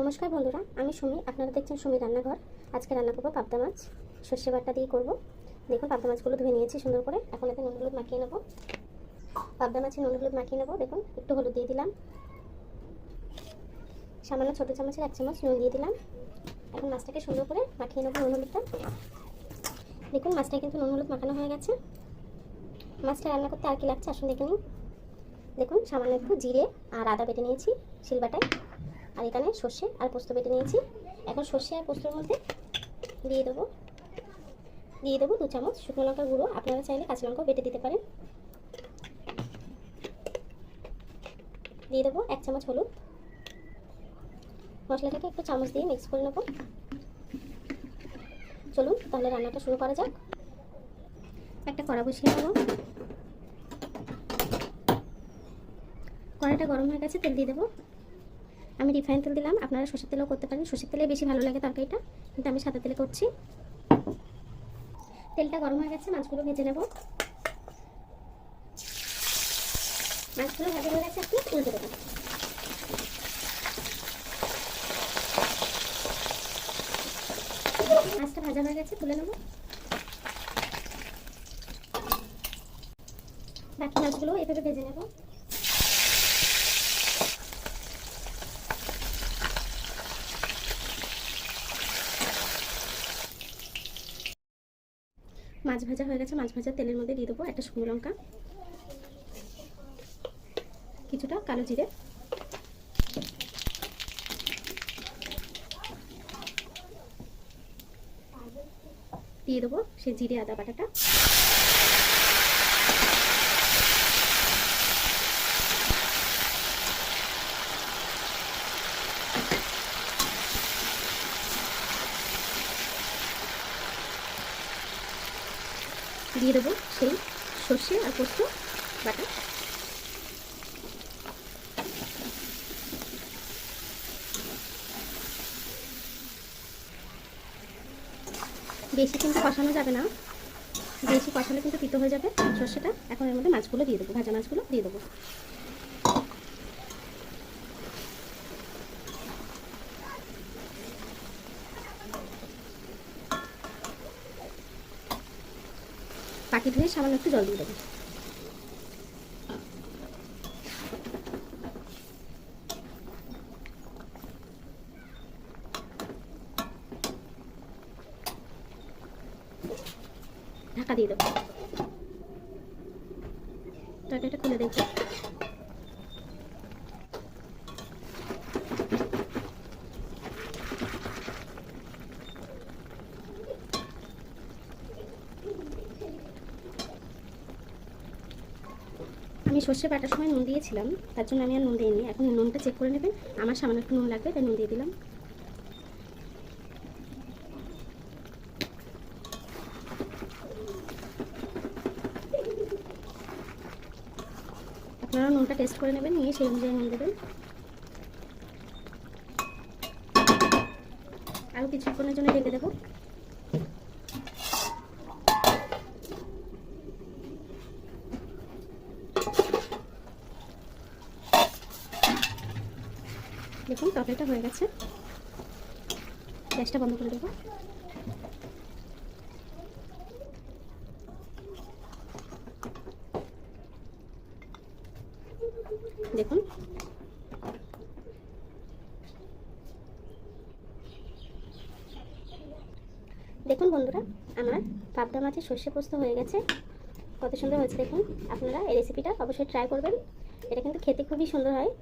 নমস্কার বন্ধুরা, আমি সুমি। আপনারা দেখছেন সুমি রান্নাঘর। আজকে রান্না করব পাবদা মাছ। সর্ষে বাটা দিয়ে করব। দেখুন, পাবদা মাছগুলো ধুয়ে নিয়েছি সুন্দর করে। এখন এতে নুন, হলুদ মাখিয়ে নেব। পাবদা মাছে নুন, হলুদ মাখিয়ে নেব। দেখুন, একটু হলুদ দিয়ে দিলাম। সামান্য ছোটো চামচের এক চামচ নুন দিয়ে দিলাম। এখন মাছটাকে সুন্দর করে মাখিয়ে নেব নুন, হলুদটা। দেখুন মাছটা কিন্তু নুন, হলুদ মাখানো হয়ে গেছে। মাছটা রান্না করতে আর কি লাগছে আসুন দেখে নিন দেখুন, সামান্য একটু জিরে আর আদা বেটে নিয়েছি শিলবাটায়। আর এখানে সর্ষে আর পোস্ত বেটে নিয়েছি। এখন সর্ষে আর পোস্তর মধ্যে দিয়ে দেবো। দিয়ে দেবো দু চামচ শুকনো লঙ্কার গুঁড়ো। আপনারা চাইলে কাঁচা লঙ্কাও বেটে দিতে পারেন। দিয়ে দেবো এক চামচ হলুদ। মশলাটাকে একটু চামচ দিয়ে মিক্স করে নেব। চলুন, তাহলে রান্নাটা শুরু করা যাক। একটা কড়া বসিয়ে নেব। কড়াটা গরম হয়ে গেছে, তেল দিয়ে দেবো। আমি রিফাইন তেল দিলাম, আপনারা সর্ষের তেলও করতে পারেন। সর্ষের তেলে বেশি ভালো লাগে তরকারিটা, কিন্তু আমি সাদা তেলে করছি। তেলটা গরম হয়ে গেছে, মাছগুলো ভেজে নেব। মাছগুলো ভাজা হয়ে গেছে আপনি উল্টে দেবেন মাছটা ভাজা হয়ে গেছে, তুলে নেব। বাকি মাছগুলো এভাবে ভেজে নেব। মাছ ভাজা হয়ে গেছে, মাছ ভাজা তেলের মধ্যে দিয়ে দেবো একটা শুকনো লঙ্কা, কিছুটা কালো জিরে। দিয়ে দেবো সেই জিরে আদা বাটাটা। দিয়ে দেবো সেই সর্ষে আর পোস্ত বাটা। বেশি কিন্তু কষানো যাবে না। বেশি কষালে কিন্তু তিতো হয়ে যাবে সর্ষেটা। এখন এর মধ্যে মাছগুলো দিয়ে দেবো, ভাজা মাছগুলো দিয়ে দেবো। পাখি ধুয়ে সামান্য একটু জল দিয়ে দেবো। ঢাকা দিয়ে দেবো। তরকারিটা খুলে দেখব আমি সর্ষে বাটার সময় নুন দিয়েছিলাম, তার জন্য আমি আর নুন দিইনি। এখন নুনটা চেক করে নেবেন। আমার সামান্য একটু নুন লাগবে, তাই নুন দিয়ে দিলাম। আপনারা নুনটা টেস্ট করে নেবেন, নিয়ে সেই অনুযায়ী নুন দেবেন। আরও কিছুক্ষণের জন্য রেখে দেবো। দেখুন, তরকারিটা হয়ে গেছে। গ্যাসটা বন্ধ করে দেবো। দেখুন। দেখুন বন্ধুরা, আমার পাবদা মাছের সর্ষে পোস্ত হয়ে গেছে। কত সুন্দর হয়েছে দেখুন। আপনারা এই রেসিপিটা অবশ্যই ট্রাই করবেন। এটা কিন্তু খেতে খুবই সুন্দর হয়।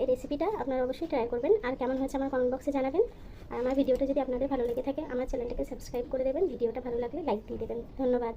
এই রেসিপিটা আপনারা অবশ্যই ট্রাই করবেন। আর কেমন হয়েছে আমার কমেন্ট বক্সে জানাবেন। আর আমার ভিডিওটা যদি আপনাদের ভালো লেগে থাকে, আমার চ্যানেলটাকে সাবস্ক্রাইব করে দেবেন। ভিডিওটা ভালো লাগলে লাইক দিয়ে দেবেন। ধন্যবাদ।